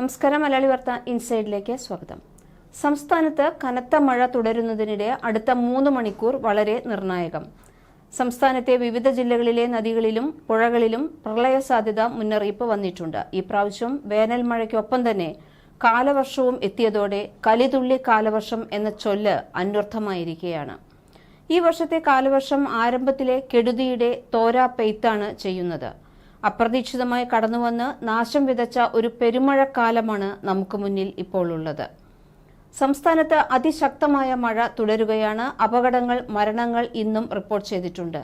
നമസ്കാരം മലയാളി വാർത്ത ഇൻസൈഡിലേക്ക് സ്വാഗതം. സംസ്ഥാനത്ത് കനത്ത മഴ തുടരുന്നതിനിടെ അടുത്ത മൂന്ന് മണിക്കൂർ വളരെ നിർണായകം. സംസ്ഥാനത്തെ വിവിധ ജില്ലകളിലെ നദികളിലും പുഴകളിലും പ്രളയ സാധ്യത മുന്നറിയിപ്പ് വന്നിട്ടുണ്ട്. ഈ പ്രാവശ്യം വേനൽ മഴയ്ക്കൊപ്പം തന്നെ കാലവർഷവും എത്തിയതോടെ കലിതുള്ളി കാലവർഷം എന്ന ചൊല്ല് അന്വർത്ഥമായിരിക്കുകയാണ്. ഈ വർഷത്തെ കാലവർഷം ആരംഭത്തിലെ കെടുതിയുടെ തോരാ പെയ്ത്താണ് ചെയ്യുന്നത്. അപ്രതീക്ഷിതമായി കടന്നുവന്ന് നാശം വിതച്ച ഒരു പെരുമഴക്കാലമാണ് നമുക്ക് മുന്നിൽ ഇപ്പോൾ ഉള്ളത്. സംസ്ഥാനത്ത് അതിശക്തമായ മഴ തുടരുകയാണ്. അപകടങ്ങൾ മരണങ്ങൾ ഇന്നും റിപ്പോർട്ട് ചെയ്തിട്ടുണ്ട്.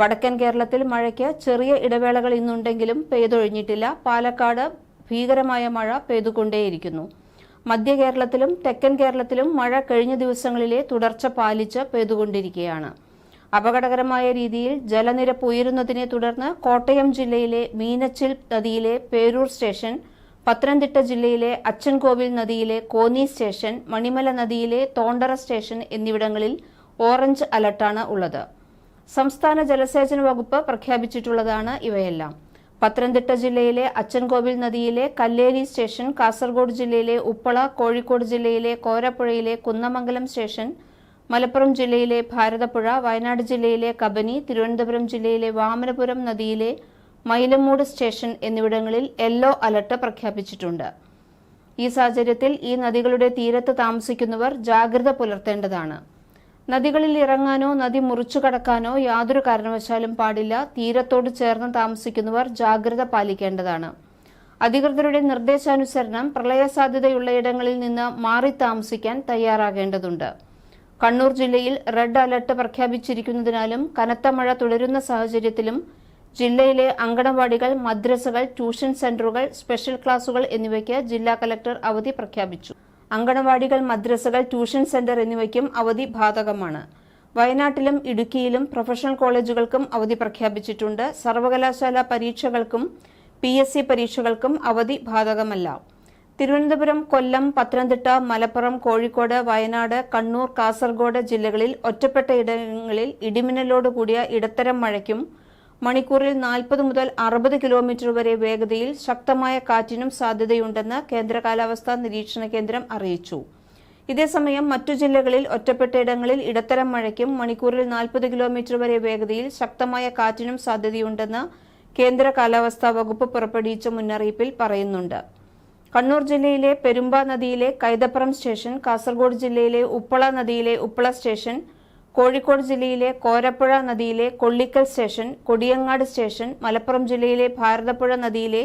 വടക്കൻ കേരളത്തിൽ മഴയ്ക്ക് ചെറിയ ഇടവേളകൾ ഇന്നുണ്ടെങ്കിലും പെയ്തൊഴിഞ്ഞിട്ടില്ല. പാലക്കാട് ഭീകരമായ മഴ പെയ്തുകൊണ്ടേയിരിക്കുന്നു. മധ്യ കേരളത്തിലും തെക്കൻ കേരളത്തിലും മഴ കഴിഞ്ഞ ദിവസങ്ങളിലെ തുടർച്ച പാലിച്ച് പെയ്തുകൊണ്ടിരിക്കുകയാണ്. അപകടകരമായ രീതിയിൽ ജലനിരപ്പ് ഉയരുന്നതിനെ തുടർന്ന് കോട്ടയം ജില്ലയിലെ മീനച്ചിൽ നദിയിലെ പേരൂർ സ്റ്റേഷൻ പത്തനംതിട്ട ജില്ലയിലെ അച്ചൻകോവിൽ നദിയിലെ കോന്നി സ്റ്റേഷൻ മണിമല നദിയിലെ തോണ്ടറ സ്റ്റേഷൻ എന്നിവിടങ്ങളിൽ ഓറഞ്ച് അലർട്ടാണ് ഉള്ളത്. സംസ്ഥാന ജലസേചന വകുപ്പ് പ്രഖ്യാപിച്ചിട്ടുള്ളതാണ് ഇവയെല്ലാം. പത്തനംതിട്ട ജില്ലയിലെ അച്ചൻകോവിൽ നദിയിലെ കല്ലേരി സ്റ്റേഷൻ കാസർഗോഡ് ജില്ലയിലെ ഉപ്പള കോഴിക്കോട് ജില്ലയിലെ കോരപ്പുഴയിലെ കുന്നമംഗലം സ്റ്റേഷൻ മലപ്പുറം ജില്ലയിലെ ഭാരതപ്പുഴ വയനാട് ജില്ലയിലെ കബനി തിരുവനന്തപുരം ജില്ലയിലെ വാമനപുരം നദിയിലെ മൈലമൂട് സ്റ്റേഷൻ എന്നിവിടങ്ങളിൽ യെല്ലോ അലർട്ട് പ്രഖ്യാപിച്ചിട്ടുണ്ട്. ഈ സാഹചര്യത്തിൽ ഈ നദികളുടെ തീരത്ത് താമസിക്കുന്നവർ ജാഗ്രത പുലർത്തേണ്ടതാണ്. നദികളിൽ ഇറങ്ങാനോ നദി മുറിച്ചു കടക്കാനോ യാതൊരു കാരണവശാലും പാടില്ല. തീരത്തോട് ചേർന്ന് താമസിക്കുന്നവർ ജാഗ്രത പാലിക്കേണ്ടതാണ്. അധികൃതരുടെ നിർദ്ദേശാനുസരണം പ്രളയ സാധ്യതയുള്ളയിടങ്ങളിൽ നിന്ന് മാറി താമസിക്കാൻ തയ്യാറാകേണ്ടതുണ്ട്. കണ്ണൂർ ജില്ലയിൽ റെഡ് അലർട്ട് പ്രഖ്യാപിച്ചിരിക്കുന്നതിനാലും കനത്ത മഴ തുടരുന്ന സാഹചര്യത്തിലും ജില്ലയിലെ അങ്കണവാടികൾ മദ്രസകൾ ട്യൂഷൻ സെന്ററുകൾ സ്പെഷ്യൽ ക്ലാസുകൾ എന്നിവയ്ക്ക് ജില്ലാ കലക്ടർ അവധി പ്രഖ്യാപിച്ചു. അങ്കണവാടികൾ മദ്രസകൾ ട്യൂഷൻ സെന്റർ എന്നിവയ്ക്കും അവധി ബാധകമാണ്. വയനാട്ടിലും ഇടുക്കിയിലും പ്രൊഫഷണൽ കോളേജുകൾക്കും അവധി പ്രഖ്യാപിച്ചിട്ടുണ്ട്. സർവകലാശാല പരീക്ഷകൾക്കും പി പരീക്ഷകൾക്കും അവധി ബാധകമല്ല. തിരുവനന്തപുരം കൊല്ലം പത്തനംതിട്ട മലപ്പുറം കോഴിക്കോട് വയനാട് കണ്ണൂർ കാസർഗോഡ് ജില്ലകളിൽ ഒറ്റപ്പെട്ട ഇടങ്ങളിൽ ഇടിമിന്നലോടുകൂടിയ ഇടത്തരം മഴയ്ക്കും മണിക്കൂറിൽ നാൽപ്പത് മുതൽ അറുപത് കിലോമീറ്റർ വരെ വേഗതയിൽ ശക്തമായ കാറ്റിനും സാധ്യതയുണ്ടെന്ന് കേന്ദ്ര കാലാവസ്ഥാ നിരീക്ഷണ കേന്ദ്രം അറിയിച്ചു. ഇതേസമയം മറ്റു ജില്ലകളിൽ ഒറ്റപ്പെട്ട ഇടങ്ങളിൽ ഇടത്തരം മഴയ്ക്കും മണിക്കൂറിൽ നാൽപ്പത് കിലോമീറ്റർ വരെ വേഗതയിൽ ശക്തമായ കാറ്റിനും സാധ്യതയുണ്ടെന്ന് കേന്ദ്ര കാലാവസ്ഥാ വകുപ്പ് പുറപ്പെടുവിച്ച മുന്നറിയിപ്പിൽ പറയുന്നുണ്ട്. കണ്ണൂർ ജില്ലയിലെ പെരുമ്പ നദിയിലെ കൈതപ്പുറം സ്റ്റേഷൻ കാസർഗോഡ് ജില്ലയിലെ ഉപ്പള നദിയിലെ ഉപ്പള സ്റ്റേഷൻ കോഴിക്കോട് ജില്ലയിലെ കോരപ്പുഴ നദിയിലെ കൊള്ളിക്കൽ സ്റ്റേഷൻ കൊടിയങ്ങാട് സ്റ്റേഷൻ മലപ്പുറം ജില്ലയിലെ ഭാരതപ്പുഴ നദിയിലെ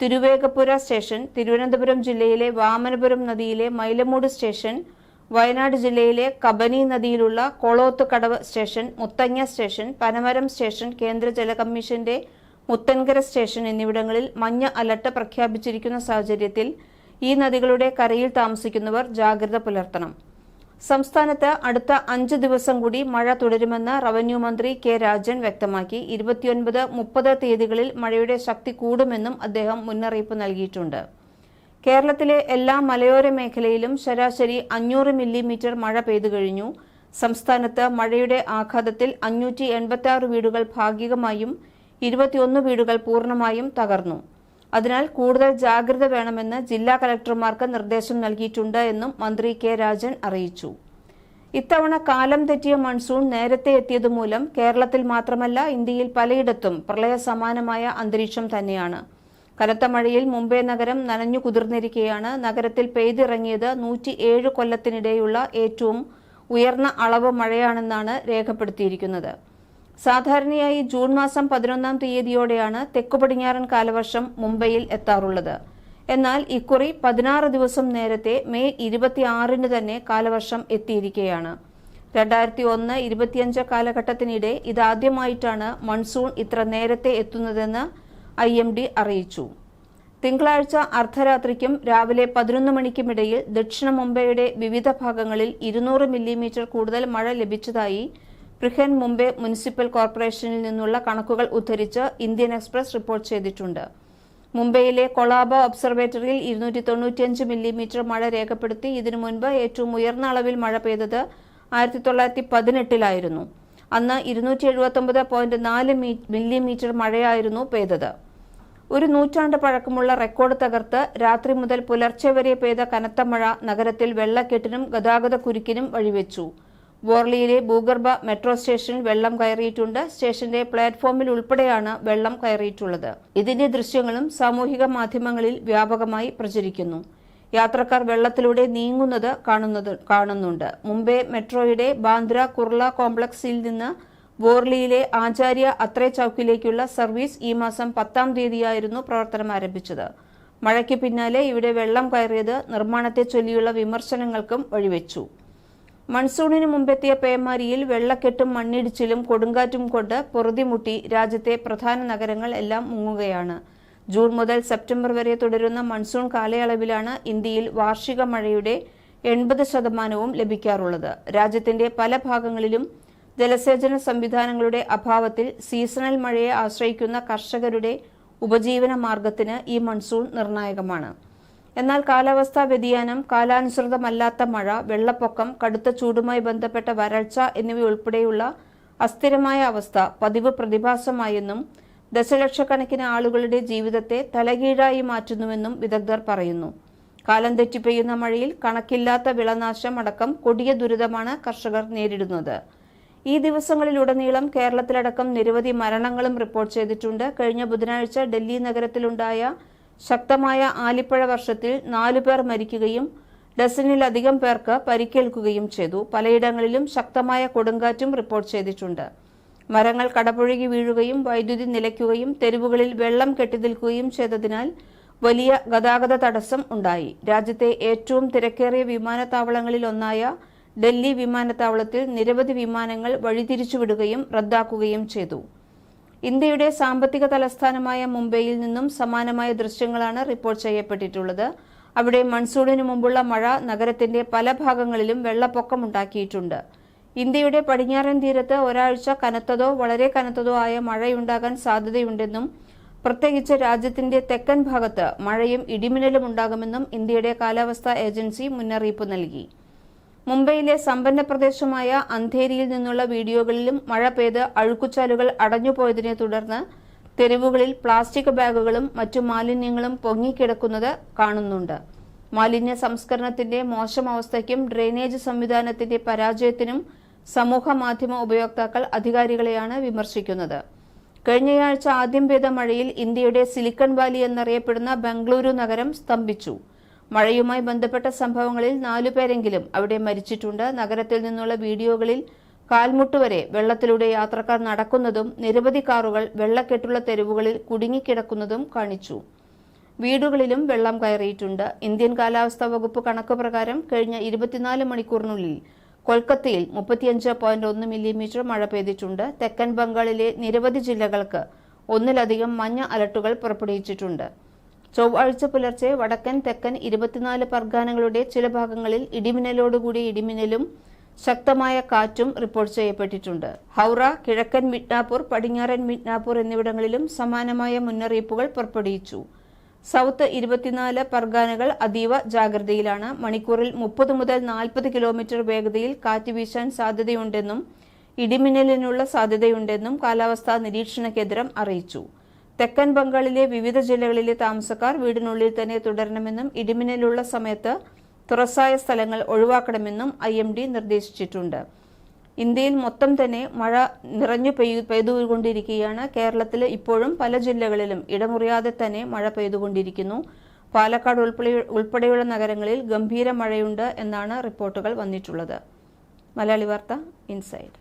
തിരുവേഗപ്പുര സ്റ്റേഷൻ തിരുവനന്തപുരം ജില്ലയിലെ വാമനപുരം നദിയിലെ മൈലമൂട് സ്റ്റേഷൻ വയനാട് ജില്ലയിലെ Kabani നദിയിലുള്ള Koloth Kadavu station Muthanga station Panamaram station കേന്ദ്ര ജല കമ്മീഷന്റെ മുത്തൻകര സ്റ്റേഷൻ എന്നിവിടങ്ങളിൽ മഞ്ഞ അലർട്ട് പ്രഖ്യാപിച്ചിരിക്കുന്ന സാഹചര്യത്തിൽ ഈ നദികളുടെ കരയിൽ താമസിക്കുന്നവർ ജാഗ്രത പുലർത്തണം. സംസ്ഥാനത്ത് അടുത്ത അഞ്ച് ദിവസം കൂടി മഴ തുടരുമെന്ന് റവന്യൂ മന്ത്രി കെ രാജൻ വ്യക്തമാക്കി. ഇരുപത്തിയൊൻപത് മുപ്പത് തീയതികളിൽ മഴയുടെ ശക്തി കൂടുമെന്നും അദ്ദേഹം മുന്നറിയിപ്പ് നൽകിയിട്ടുണ്ട്. കേരളത്തിലെ എല്ലാ മലയോര മേഖലയിലും ശരാശരി അഞ്ഞൂറ് മില്ലിമീറ്റർ മഴ പെയ്തു കഴിഞ്ഞു. സംസ്ഥാനത്ത് മഴയുടെ ആഘാതത്തിൽ അഞ്ഞൂറ്റി വീടുകൾ ഭാഗികമായും ഇരുപത്തിയൊന്ന് വീടുകൾ പൂർണമായും തകർന്നു. അതിനാൽ കൂടുതൽ ജാഗ്രത വേണമെന്ന് ജില്ലാ കലക്ടർമാർക്ക് നിർദ്ദേശം നൽകിയിട്ടുണ്ട് എന്നും മന്ത്രി കെ രാജൻ അറിയിച്ചു. ഇത്തവണ കാലം തെറ്റിയ മൺസൂൺ നേരത്തെ എത്തിയതുമൂലം കേരളത്തിൽ മാത്രമല്ല ഇന്ത്യയിൽ പലയിടത്തും പ്രളയ സമാനമായ അന്തരീക്ഷം തന്നെയാണ്. കനത്ത മഴയിൽ മുംബൈ നഗരം നനഞ്ഞു കുതിർന്നിരിക്കുകയാണ് നഗരത്തിൽ പെയ്തിറങ്ങിയത് നൂറ്റി ഏഴ് കൊല്ലത്തിനിടെയുള്ള ഏറ്റവും ഉയർന്ന അളവ് മഴയാണെന്നാണ് രേഖപ്പെടുത്തിയിരിക്കുന്നത്. സാധാരണയായി ജൂൺ മാസം പതിനൊന്നാം തീയതിയോടെയാണ് തെക്കു പടിഞ്ഞാറൻ കാലവർഷം മുംബൈയിൽ എത്താറുള്ളത്. എന്നാൽ ഇക്കുറി പതിനാറ് ദിവസം നേരത്തെ മെയ് ഇരുപത്തിയാറിന് തന്നെ കാലവർഷം എത്തിയിരിക്കുകയാണ്. രണ്ടായിരത്തി ഒന്ന് ഇരുപത്തിയഞ്ച് കാലഘട്ടത്തിനിടെ ഇതാദ്യമായിട്ടാണ് മൺസൂൺ ഇത്ര നേരത്തെ എത്തുന്നതെന്ന് ഐ എം ഡി അറിയിച്ചു. തിങ്കളാഴ്ച അർദ്ധരാത്രിക്കും രാവിലെ പതിനൊന്ന് മണിക്കുമിടയിൽ ദക്ഷിണ മുംബൈയുടെ വിവിധ ഭാഗങ്ങളിൽ ഇരുന്നൂറ് മില്ലിമീറ്റർ കൂടുതൽ മഴ ലഭിച്ചതായി ബൃഹൻ മുംബൈ മുനിസിപ്പൽ കോർപ്പറേഷനിൽ നിന്നുള്ള കണക്കുകൾ ഉദ്ധരിച്ച് ഇന്ത്യൻ എക്സ്പ്രസ് റിപ്പോർട്ട് ചെയ്തിട്ടുണ്ട്. മുംബൈയിലെ കൊളാബ ഒബ്സർവേറ്ററിയിൽ ഇരുന്നൂറ്റി തൊണ്ണൂറ്റിയഞ്ച് മില്ലിമീറ്റർ മഴ രേഖപ്പെടുത്തി ഇതിനു മുൻപ് ഏറ്റവും ഉയർന്ന അളവിൽ മഴ പെയ്തത് ആയിരത്തി തൊള്ളായിരത്തി പതിനെട്ടിലായിരുന്നു അന്ന് ഇരുന്നൂറ്റി എഴുപത്തി ഒമ്പത് പോയിന്റ് നാല് മില്ലിമീറ്റർ മഴയായിരുന്നു പെയ്തത്. ഒരു നൂറ്റാണ്ട് പഴക്കമുള്ള റെക്കോർഡ് തകർത്ത് രാത്രി മുതൽ പുലർച്ചെ വരെ പെയ്ത കനത്ത മഴ നഗരത്തിൽ വെള്ളക്കെട്ടിനും ഗതാഗത കുരുക്കിനും വഴിവെച്ചു. വോർലിയിലെ ഭൂഗർഭ മെട്രോ സ്റ്റേഷനിൽ വെള്ളം കയറിയിട്ടുണ്ട്. സ്റ്റേഷന്റെ പ്ലാറ്റ്ഫോമിൽ ഉൾപ്പെടെയാണ് വെള്ളം കയറിയിട്ടുള്ളത്. ഇതിന്റെ ദൃശ്യങ്ങളും സാമൂഹിക മാധ്യമങ്ങളിൽ വ്യാപകമായി പ്രചരിക്കുന്നു. യാത്രക്കാർ വെള്ളത്തിലൂടെ നീങ്ങുന്നത് കാണുന്നത് കാണുന്നുണ്ട്. മുംബൈ മെട്രോയുടെ ബാന്ദ്ര കുർള കോംപ്ലക്സിൽ നിന്ന് വോർലിയിലെ ആചാര്യ അത്രേ ചൌക്കിലേക്കുള്ള സർവീസ് ഈ മാസം പത്താം തീയതിയായിരുന്നു പ്രവർത്തനം ആരംഭിച്ചത്. മഴയ്ക്ക് പിന്നാലെ ഇവിടെ വെള്ളം കയറിയത് നിർമ്മാണത്തെ ചൊല്ലിയുള്ള വിമർശനങ്ങൾക്കും വഴിവെച്ചു. മൺസൂണിന് മുമ്പെത്തിയ പേമാരിയിൽ വെള്ളക്കെട്ടും മണ്ണിടിച്ചിലും കൊടുങ്കാറ്റും കൊണ്ട് പൊറുതിമുട്ടി രാജ്യത്തെ പ്രധാന നഗരങ്ങൾ എല്ലാം മുങ്ങുകയാണ്. ജൂൺ മുതൽ സെപ്റ്റംബർ വരെ തുടരുന്ന മൺസൂൺ കാലയളവിലാണ് ഇന്ത്യയിൽ വാർഷിക മഴയുടെ എൺപത് ശതമാനവും ലഭിക്കാറുള്ളത്. രാജ്യത്തിന്റെ പല ഭാഗങ്ങളിലും ജലസേചന സംവിധാനങ്ങളുടെ അഭാവത്തിൽ സീസണൽ മഴയെ ആശ്രയിക്കുന്ന കർഷകരുടെ ഉപജീവന മാർഗത്തിന് ഈ മൺസൂൺ നിർണായകമാണ്. എന്നാൽ കാലാവസ്ഥാ വ്യതിയാനം കാലാനുസൃതമല്ലാത്ത മഴ വെള്ളപ്പൊക്കം കടുത്ത ചൂടുമായി ബന്ധപ്പെട്ട വരൾച്ച എന്നിവയുൾപ്പെടെയുള്ള അസ്ഥിരമായ അവസ്ഥ പതിവ് പ്രതിഭാസമായെന്നും ദശലക്ഷക്കണക്കിന് ആളുകളുടെ ജീവിതത്തെ തലകീഴായി മാറ്റുന്നുവെന്നും വിദഗ്ധർ പറയുന്നു. കാലം തെറ്റി പെയ്യുന്ന മഴയിൽ കണക്കില്ലാത്ത വിളനാശം അടക്കം കൊടിയ ദുരിതമാണ് കർഷകർ നേരിടുന്നത്. ഈ ദിവസങ്ങളിലുടനീളം കേരളത്തിലടക്കം നിരവധി മരണങ്ങളും റിപ്പോർട്ട് ചെയ്തിട്ടുണ്ട്. കഴിഞ്ഞ ബുധനാഴ്ച ഡൽഹി നഗരത്തിലുണ്ടായ ശക്തമായ ആലിപ്പഴ വർഷത്തിൽ നാലു പേർ മരിക്കുകയും ഡസനിലധികം പേർക്ക് പരിക്കേൽക്കുകയും ചെയ്തു. പലയിടങ്ങളിലും ശക്തമായ കൊടുങ്കാറ്റും റിപ്പോർട്ട് ചെയ്തിട്ടുണ്ട്. മരങ്ങൾ കടപുഴകി വീഴുകയും വൈദ്യുതി നിലയ്ക്കുകയും തെരുവുകളിൽ വെള്ളം കെട്ടിനിൽക്കുകയും ചെയ്തതിനാൽ വലിയ ഗതാഗത തടസ്സം ഉണ്ടായി. രാജ്യത്തെ ഏറ്റവും തിരക്കേറിയ വിമാനത്താവളങ്ങളിൽ ഒന്നായ ഡൽഹി വിമാനത്താവളത്തിൽ നിരവധി വിമാനങ്ങൾ വഴിതിരിച്ചുവിടുകയും റദ്ദാക്കുകയും ചെയ്തു. ഇന്ത്യയുടെ സാമ്പത്തിക തലസ്ഥാനമായ മുംബൈയിൽ നിന്നും സമാനമായ ദൃശ്യങ്ങളാണ് റിപ്പോർട്ട് ചെയ്യപ്പെട്ടിട്ടുള്ളത്. അവിടെ മൺസൂണിന് മുമ്പുള്ള മഴ നഗരത്തിന്റെ പല ഭാഗങ്ങളിലും വെള്ളപ്പൊക്കമുണ്ടാക്കിയിട്ടുണ്ട് ഇന്ത്യയുടെ പടിഞ്ഞാറൻ തീരത്ത് ഒരാഴ്ച കനത്തതോ വളരെ കനത്തതോ ആയ മഴയുണ്ടാകാൻ സാധ്യതയുണ്ടെന്നും പ്രത്യേകിച്ച് രാജ്യത്തിന്റെ തെക്കൻ ഭാഗത്ത് മഴയും ഇടിമിന്നലും ഉണ്ടാകുമെന്നും ഇന്ത്യയുടെ കാലാവസ്ഥാ ഏജൻസി മുന്നറിയിപ്പ് നൽകി. മുംബൈയിലെ സമ്പന്ന പ്രദേശമായ അന്ധേരിയിൽ നിന്നുള്ള വീഡിയോകളിലും മഴ പെയ്ത് അഴുക്കുചാലുകൾ അടഞ്ഞുപോയതിനെ തുടർന്ന് തെരുവുകളിൽ പ്ലാസ്റ്റിക് ബാഗുകളും മറ്റു മാലിന്യങ്ങളും പൊങ്ങിക്കിടക്കുന്നത് കാണുന്നുണ്ട്. മാലിന്യ സംസ്കരണത്തിന്റെ മോശം അവസ്ഥയ്ക്കും ഡ്രെയിനേജ് സംവിധാനത്തിന്റെ പരാജയത്തിനും സമൂഹ മാധ്യമ ഉപയോക്താക്കൾ അധികാരികളെയാണ് വിമർശിക്കുന്നത്. കഴിഞ്ഞയാഴ്ച ആദ്യം പെയ്ത മഴയിൽ ഇന്ത്യയുടെ സിലിക്കൺ വാലി എന്നറിയപ്പെടുന്ന ബംഗളൂരു നഗരം സ്തംഭിച്ചു. മഴയുമായി ബന്ധപ്പെട്ട സംഭവങ്ങളിൽ നാലുപേരെങ്കിലും അവിടെ മരിച്ചിട്ടുണ്ട്. നഗരത്തിൽ നിന്നുള്ള വീഡിയോകളിൽ കാൽമുട്ടുവരെ വെള്ളത്തിലൂടെ യാത്രക്കാർ നടക്കുന്നതും നിരവധി കാറുകൾ വെള്ളക്കെട്ടുള്ള തെരുവുകളിൽ കുടുങ്ങിക്കിടക്കുന്നതും കാണിച്ചു. വീടുകളിലും വെള്ളം കയറിയിട്ടുണ്ട്. ഇന്ത്യൻ കാലാവസ്ഥാ വകുപ്പ് കണക്ക് പ്രകാരം കഴിഞ്ഞ ഇരുപത്തിനാല് മണിക്കൂറിനുള്ളിൽ കൊൽക്കത്തയിൽ മുപ്പത്തിയഞ്ച് പോയിന്റ് ഒന്ന് മില്ലിമീറ്റർ മഴ പെയ്തിട്ടുണ്ട്. തെക്കൻ ബംഗാളിലെ നിരവധി ജില്ലകൾക്ക് ഒന്നിലധികം മഞ്ഞ അലർട്ടുകൾ പുറപ്പെടുവിച്ചിട്ടുണ്ട്. ചൊവ്വാഴ്ച പുലർച്ചെ വടക്കൻ തെക്കൻ ഇരുപത്തിനാല് പർഗാനകളുടെ ചില ഭാഗങ്ങളിൽ ഇടിമിന്നലോടുകൂടി ഇടിമിന്നലും ശക്തമായ കാറ്റും റിപ്പോർട്ട് ചെയ്യപ്പെട്ടിട്ടുണ്ട്. ഹൗറ കിഴക്കൻ മിഡ്നാപൂർ പടിഞ്ഞാറൻ മിഡ്നാപൂർ എന്നിവിടങ്ങളിലും സമാനമായ മുന്നറിയിപ്പുകൾ പുറപ്പെടുവിച്ചു. സൗത്ത് ഇരുപത്തിനാല് പർഗാനകൾ അതീവ ജാഗ്രതയിലാണ്. മണിക്കൂറിൽ മുപ്പത് മുതൽ നാൽപ്പത് കിലോമീറ്റർ വേഗതയിൽ കാറ്റ് വീശാൻ സാധ്യതയുണ്ടെന്നും ഇടിമിന്നലിനുള്ള സാധ്യതയുണ്ടെന്നും കാലാവസ്ഥാ നിരീക്ഷണ കേന്ദ്രം അറിയിച്ചു. തെക്കൻ ബംഗാളിലെ വിവിധ ജില്ലകളിലെ താമസക്കാർ വീടിനുള്ളിൽ തന്നെ തുടരണമെന്നും ഇടിമിന്നലുള്ള സമയത്ത് തുറസായ സ്ഥലങ്ങൾ ഒഴിവാക്കണമെന്നും ഐ എം ഡി നിർദ്ദേശിച്ചിട്ടുണ്ട്. ഇന്ത്യയിൽ മൊത്തം തന്നെ മഴ നിറഞ്ഞു പെയ്യു പെയ്തുകൊണ്ടിരിക്കുകയാണ്. കേരളത്തിൽ ഇപ്പോഴും പല ജില്ലകളിലും ഇടമുറിയാതെ തന്നെ മഴ പെയ്തുകൊണ്ടിരിക്കുന്നു. പാലക്കാട് ഉൾപ്പെടെ ഉൾപ്പെടെയുള്ള നഗരങ്ങളിൽ ഗംഭീര മഴയുണ്ട് എന്നാണ് റിപ്പോർട്ടുകൾ വന്നിട്ടുള്ളത്. മലയാളി വാർത്ത ഇൻസൈഡ്.